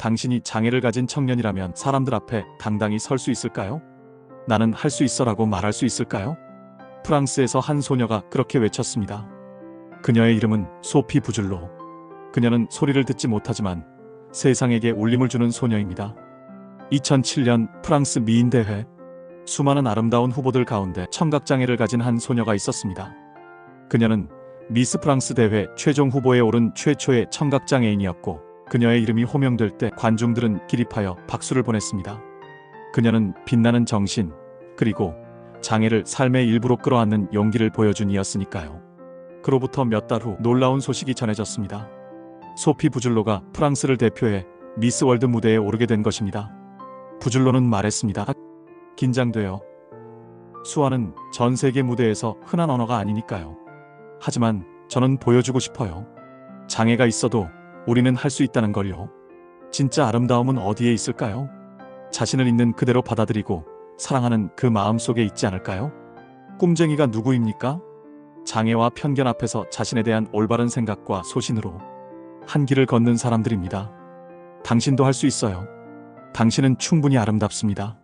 당신이 장애를 가진 청년이라면 사람들 앞에 당당히 설 수 있을까요? 나는 할 수 있어라고 말할 수 있을까요? 프랑스에서 한 소녀가 그렇게 외쳤습니다. 그녀의 이름은 소피 부줄로. 그녀는 소리를 듣지 못하지만 세상에게 울림을 주는 소녀입니다. 2007년 프랑스 미인대회. 수많은 아름다운 후보들 가운데 청각장애를 가진 한 소녀가 있었습니다. 그녀는 미스 프랑스 대회 최종 후보에 오른 최초의 청각장애인이었고 그녀의 이름이 호명될 때 관중들은 기립하여 박수를 보냈습니다. 그녀는 빛나는 정신 그리고 장애를 삶의 일부로 끌어안는 용기를 보여준 이였으니까요. 그로부터 몇 달 후 놀라운 소식이 전해졌습니다. 소피 부줄로가 프랑스를 대표해 미스 월드 무대에 오르게 된 것입니다. 부줄로는 말했습니다. "아, 긴장돼요. 수아는 전 세계 무대에서 흔한 언어가 아니니까요. 하지만 저는 보여주고 싶어요. 장애가 있어도 우리는 할 수 있다는 걸요. 진짜 아름다움은 어디에 있을까요? 자신을 있는 그대로 받아들이고 사랑하는 그 마음 속에 있지 않을까요? 꿈쟁이가 누구입니까? 장애와 편견 앞에서 자신에 대한 올바른 생각과 소신으로 한 길을 걷는 사람들입니다. 당신도 할 수 있어요. 당신은 충분히 아름답습니다.